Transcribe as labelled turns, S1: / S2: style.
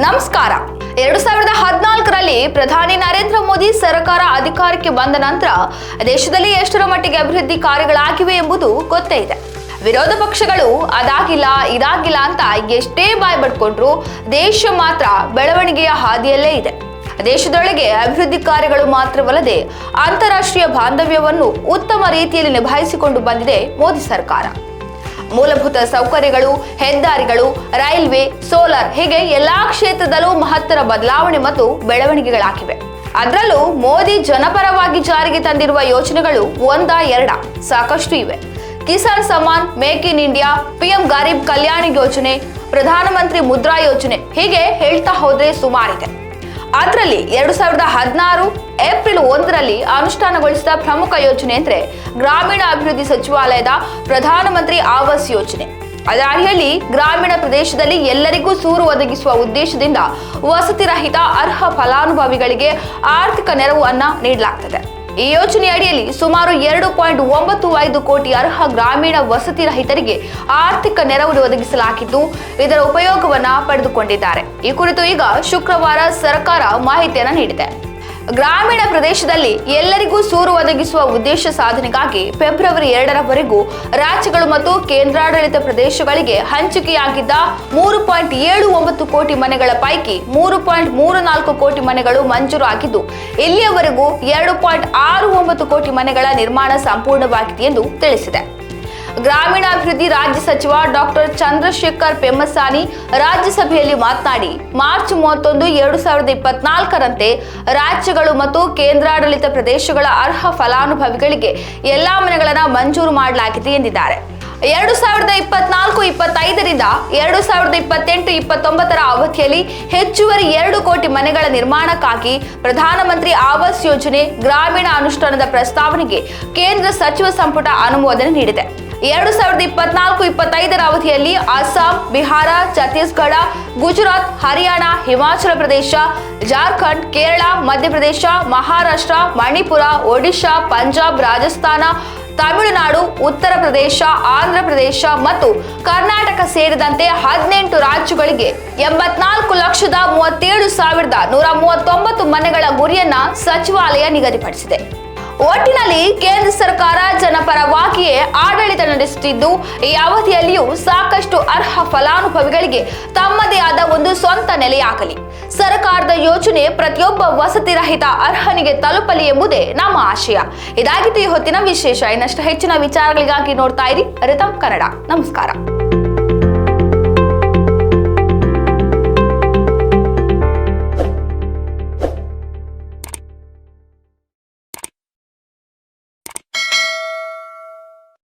S1: ನಮಸ್ಕಾರ. ಎರಡು ಸಾವಿರದ ಹದಿನಾಲ್ಕರಲ್ಲಿ ಪ್ರಧಾನಿ ನರೇಂದ್ರ ಮೋದಿ ಸರ್ಕಾರ ಅಧಿಕಾರಕ್ಕೆ ಬಂದ ನಂತರ ದೇಶದಲ್ಲಿ ಎಷ್ಟರ ಮಟ್ಟಿಗೆ ಅಭಿವೃದ್ಧಿ ಕಾರ್ಯಗಳಾಗಿವೆ ಎಂಬುದು ಗೊತ್ತೇ ಇದೆ. ವಿರೋಧ ಪಕ್ಷಗಳು ಅದಾಗಿಲ್ಲ, ಇದಾಗಿಲ್ಲ ಅಂತ ಎಷ್ಟೇ ಬಾಯ್ ಬಡ್ಕೊಂಡ್ರು ದೇಶ ಮಾತ್ರ ಬೆಳವಣಿಗೆಯ ಹಾದಿಯಲ್ಲೇ ಇದೆ. ದೇಶದೊಳಗೆ ಅಭಿವೃದ್ಧಿ ಕಾರ್ಯಗಳು ಮಾತ್ರವಲ್ಲದೆ ಅಂತಾರಾಷ್ಟ್ರೀಯ ಬಾಂಧವ್ಯವನ್ನು ಉತ್ತಮ ರೀತಿಯಲ್ಲಿ ನಿಭಾಯಿಸಿಕೊಂಡು ಬಂದಿದೆ ಮೋದಿ ಸರ್ಕಾರ. ಮೂಲಭೂತ ಸೌಕರ್ಯಗಳು, ಹೆದ್ದಾರಿಗಳು, ರೈಲ್ವೆ, ಸೋಲಾರ್ ಹೀಗೆ ಎಲ್ಲಾ ಕ್ಷೇತ್ರದಲ್ಲೂ ಮಹತ್ತರ ಬದಲಾವಣೆ ಮತ್ತು ಬೆಳವಣಿಗೆಗಳಾಗಿವೆ. ಅದರಲ್ಲೂ ಮೋದಿ ಜನಪರವಾಗಿ ಜಾರಿಗೆ ತಂದಿರುವ ಯೋಜನೆಗಳು ಒಂದ ಎರಡ ಸಾಕಷ್ಟು ಇವೆ. Kisan Samman, make in India, PM Garib Kalyana Yojane, Pradhanmantri Mudra ಯೋಜನೆ ಹೀಗೆ ಹೇಳ್ತಾ ಹೋದ್ರೆ ಸುಮಾರಿದೆ. ಅದರಲ್ಲಿ ಎರಡು ಸಾವಿರದ ಹದಿನಾರು ಏಪ್ರಿಲ್ ಒಂದರಲ್ಲಿ ಅನುಷ್ಠಾನಗೊಳಿಸಿದ ಪ್ರಮುಖ ಯೋಜನೆ ಅಂದ್ರೆ ಗ್ರಾಮೀಣ ಅಭಿವೃದ್ಧಿ ಸಚಿವಾಲಯದ ಪ್ರಧಾನಮಂತ್ರಿ ಆವಾಸ್ ಯೋಜನೆ. ಅದರ ಅಡಿಯಲ್ಲಿ ಗ್ರಾಮೀಣ ಪ್ರದೇಶದಲ್ಲಿ ಎಲ್ಲರಿಗೂ ಸೂರು ಒದಗಿಸುವ ಉದ್ದೇಶದಿಂದ ವಸತಿರಹಿತ ಅರ್ಹ ಫಲಾನುಭವಿಗಳಿಗೆ ಆರ್ಥಿಕ ನೆರವು ಅನ್ನ ನೀಡಲಾಗ್ತದೆ. ಈ ಯೋಜನೆ ಅಡಿಯಲ್ಲಿ ಸುಮಾರು ಎರಡು ಪಾಯಿಂಟ್ ಒಂಬತ್ತು ಐದು ಕೋಟಿ ಅರ್ಹ ಗ್ರಾಮೀಣ ವಸತಿ ರಹಿತರಿಗೆ ಆರ್ಥಿಕ ನೆರವು ಒದಗಿಸಲಾಗಿದ್ದು, ಇದರ ಉಪಯೋಗವನ್ನ ಪಡೆದುಕೊಂಡಿದ್ದಾರೆ. ಈ ಕುರಿತು ಈಗ ಶುಕ್ರವಾರ ಸರ್ಕಾರ ಮಾಹಿತಿಯನ್ನು ನೀಡಿದೆ. ಗ್ರಾಮೀಣ ಪ್ರದೇಶದಲ್ಲಿ ಎಲ್ಲರಿಗೂ ಸೂರು ಒದಗಿಸುವ ಉದ್ದೇಶ ಸಾಧನೆಗಾಗಿ ಫೆಬ್ರವರಿ ಎರಡರವರೆಗೂ ರಾಜ್ಯಗಳು ಮತ್ತು ಕೇಂದ್ರಾಡಳಿತ ಪ್ರದೇಶಗಳಿಗೆ ಹಂಚಿಕೆಯಾಗಿದ್ದ ಮೂರು ಪಾಯಿಂಟ್ ಏಳು ಒಂಬತ್ತು ಕೋಟಿ ಮನೆಗಳ ಪೈಕಿ ಮೂರು ಪಾಯಿಂಟ್ ಮೂರು ನಾಲ್ಕು ಕೋಟಿ ಮನೆಗಳು ಮಂಜೂರು ಆಗಿದ್ದು, ಇಲ್ಲಿಯವರೆಗೂ ಎರಡು ಪಾಯಿಂಟ್ ಆರು ಒಂಬತ್ತು ಕೋಟಿ ಮನೆಗಳ ನಿರ್ಮಾಣ ಸಂಪೂರ್ಣವಾಗಿದೆ ಎಂದು ತಿಳಿಸಿದೆ. ಗ್ರಾಮೀಣಾಭಿವೃದ್ಧಿ ರಾಜ್ಯ ಸಚಿವ ಡಾಕ್ಟರ್ ಚಂದ್ರಶೇಖರ್ ಪೆಮ್ಮಸಾನಿ ರಾಜ್ಯಸಭೆಯಲ್ಲಿ ಮಾತನಾಡಿ, ಮಾರ್ಚ್ ಮೂವತ್ತೊಂದು, ಎರಡು ಸಾವಿರದ ಇಪ್ಪತ್ನಾಲ್ಕರಂತೆ ರಾಜ್ಯಗಳು ಮತ್ತು ಕೇಂದ್ರಾಡಳಿತ ಪ್ರದೇಶಗಳ ಅರ್ಹ ಫಲಾನುಭವಿಗಳಿಗೆ ಎಲ್ಲಾ ಮನೆಗಳನ್ನು ಮಂಜೂರು ಮಾಡಲಾಗಿದೆ ಎಂದಿದ್ದಾರೆ. ಎರಡು ಸಾವಿರದ ಇಪ್ಪತ್ನಾಲ್ಕು, ಇಪ್ಪತ್ತೈದರಿಂದ ಎರಡು ಸಾವಿರದ ಇಪ್ಪತ್ತೆಂಟು, ಇಪ್ಪತ್ತೊಂಬತ್ತರ ಅವಧಿಯಲ್ಲಿ ಹೆಚ್ಚುವರಿ ಎರಡು ಕೋಟಿ ಮನೆಗಳ ನಿರ್ಮಾಣಕ್ಕಾಗಿ ಪ್ರಧಾನಮಂತ್ರಿ ಆವಾಸ್ ಯೋಜನೆ ಗ್ರಾಮೀಣ ಅನುಷ್ಠಾನದ ಪ್ರಸ್ತಾವನೆಗೆ ಕೇಂದ್ರ ಸಚಿವ ಸಂಪುಟ ಅನುಮೋದನೆ ನೀಡಿದೆ. ಎರಡು ಸಾವಿರದ ಇಪ್ಪತ್ನಾಲ್ಕು, ಇಪ್ಪತ್ತೈದರ ಅವಧಿಯಲ್ಲಿ ಅಸ್ಸಾಂ, ಬಿಹಾರ, ಛತ್ತೀಸ್ಗಢ, ಗುಜರಾತ್, ಹರಿಯಾಣ, ಹಿಮಾಚಲ ಪ್ರದೇಶ, ಜಾರ್ಖಂಡ್, ಕೇರಳ, ಮಧ್ಯಪ್ರದೇಶ, ಮಹಾರಾಷ್ಟ್ರ, ಮಣಿಪುರ, ಒಡಿಶಾ, ಪಂಜಾಬ್, ರಾಜಸ್ಥಾನ, ತಮಿಳುನಾಡು, ಉತ್ತರ ಪ್ರದೇಶ, ಆಂಧ್ರ ಪ್ರದೇಶ ಮತ್ತು ಕರ್ನಾಟಕ ಸೇರಿದಂತೆ ಹದಿನೆಂಟು ರಾಜ್ಯಗಳಿಗೆ ಎಂಬತ್ನಾಲ್ಕು ಲಕ್ಷದ ಮೂವತ್ತೇಳು ಸಾವಿರದ ನೂರ ಮೂವತ್ತೊಂಬತ್ತು ಮನೆಗಳ ಗುರಿಯನ್ನ ಸಚಿವಾಲಯ ನಿಗದಿಪಡಿಸಿದೆ. ಒಟ್ಟಿನಲ್ಲಿ ಕೇಂದ್ರ ಸರ್ಕಾರ ಜನಪರವಾಗಿಯೇ ಆಡಳಿತ ನಡೆಸುತ್ತಿದ್ದು, ಈ ಅವಧಿಯಲ್ಲಿಯೂ ಸಾಕಷ್ಟು ಅರ್ಹ ಫಲಾನುಭವಿಗಳಿಗೆ ತಮ್ಮದೇ ಆದ ಒಂದು ಸ್ವಂತ ನೆಲೆಯಾಗಲಿ. ಸರ್ಕಾರದ ಯೋಜನೆ ಪ್ರತಿಯೊಬ್ಬ ವಸತಿ ರಹಿತ ಅರ್ಹನಿಗೆ ತಲುಪಲಿ ಎಂಬುದೇ ನಮ್ಮ ಆಶಯ. ಇದಾಗಿತ್ತು ಈ ಹೊತ್ತಿನ ವಿಶೇಷ. ಇನ್ನಷ್ಟು ಹೆಚ್ಚಿನ ವಿಚಾರಗಳಿಗಾಗಿ ನೋಡ್ತಾ ಇರಿ. ರಿತಮ್ ಕನ್ನಡ. ನಮಸ್ಕಾರ.